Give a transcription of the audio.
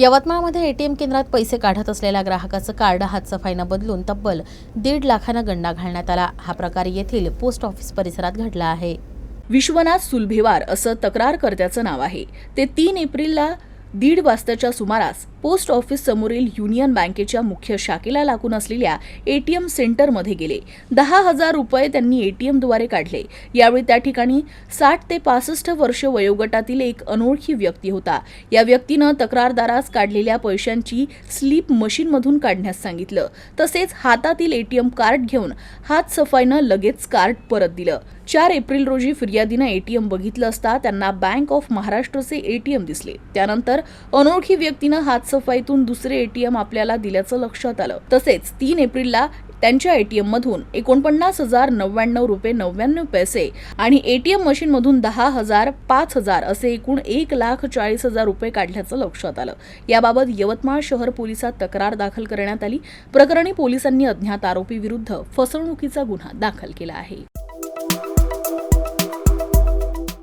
यवतमाळमध्ये एटीएम केंद्रात पैसे काढत असलेल्या ग्राहकाचं कार्ड हातसफाईनं बदलून तब्बल दीड लाखानं गंडा घालण्यात आला. हा प्रकार येथील पोस्ट ऑफिस परिसरात घडला आहे. विश्वनाथ सुलभेवार असं तक्रारकर्त्याचं नाव आहे. ते तीन एप्रिलला दीड वाजताच्या सुमारास पोस्ट ऑफिस समोरील युनियन बँकेच्या मुख्य शाखेला लागून असलेल्या एटीएम सेंटरमध्ये गेले. दहा हजार रुपये त्यांनी एटीएमद्वारे काढले. यावेळी त्या ठिकाणी साठ ते पासष्ट वर्ष वयोगटातील एक अनोळखी व्यक्ती होता. या व्यक्तीनं तक्रारदारास काढलेल्या पैशांची स्लीप मशीनमधून काढण्यास सांगितलं. तसेच हातातील एटीएम कार्ड घेऊन हात सफाईनं लगेच कार्ड परत दिलं. चार एप्रिल रोजी फिर्यादीनं एटीएम बघितलं असता त्यांना बँक ऑफ महाराष्ट्रचे एटीएम दिसले. त्यानंतर अनोळखी व्यक्तीनं साफसफाईतून दुसरे एटीएम आपल्याला दिल्याचं लक्षात आलं. तसेच तीन एप्रिलला त्यांच्या एटीएम मधून एकोणपन्नास हजार नव्याण्णव रुपये नव्याण्णव पैसे आणि एटीएम मशीन मधून दहा हजार पाच हजार असे एकूण एक लाख चाळीस हजार रुपये काढल्याचं लक्षात आलं. याबाबत यवतमाळ शहर पोलिसात तक्रार दाखल करण्यात आली. प्रकरणी पोलिसांनी अज्ञात आरोपी विरुद्ध फसवणुकीचा गुन्हा दाखल केला आहे.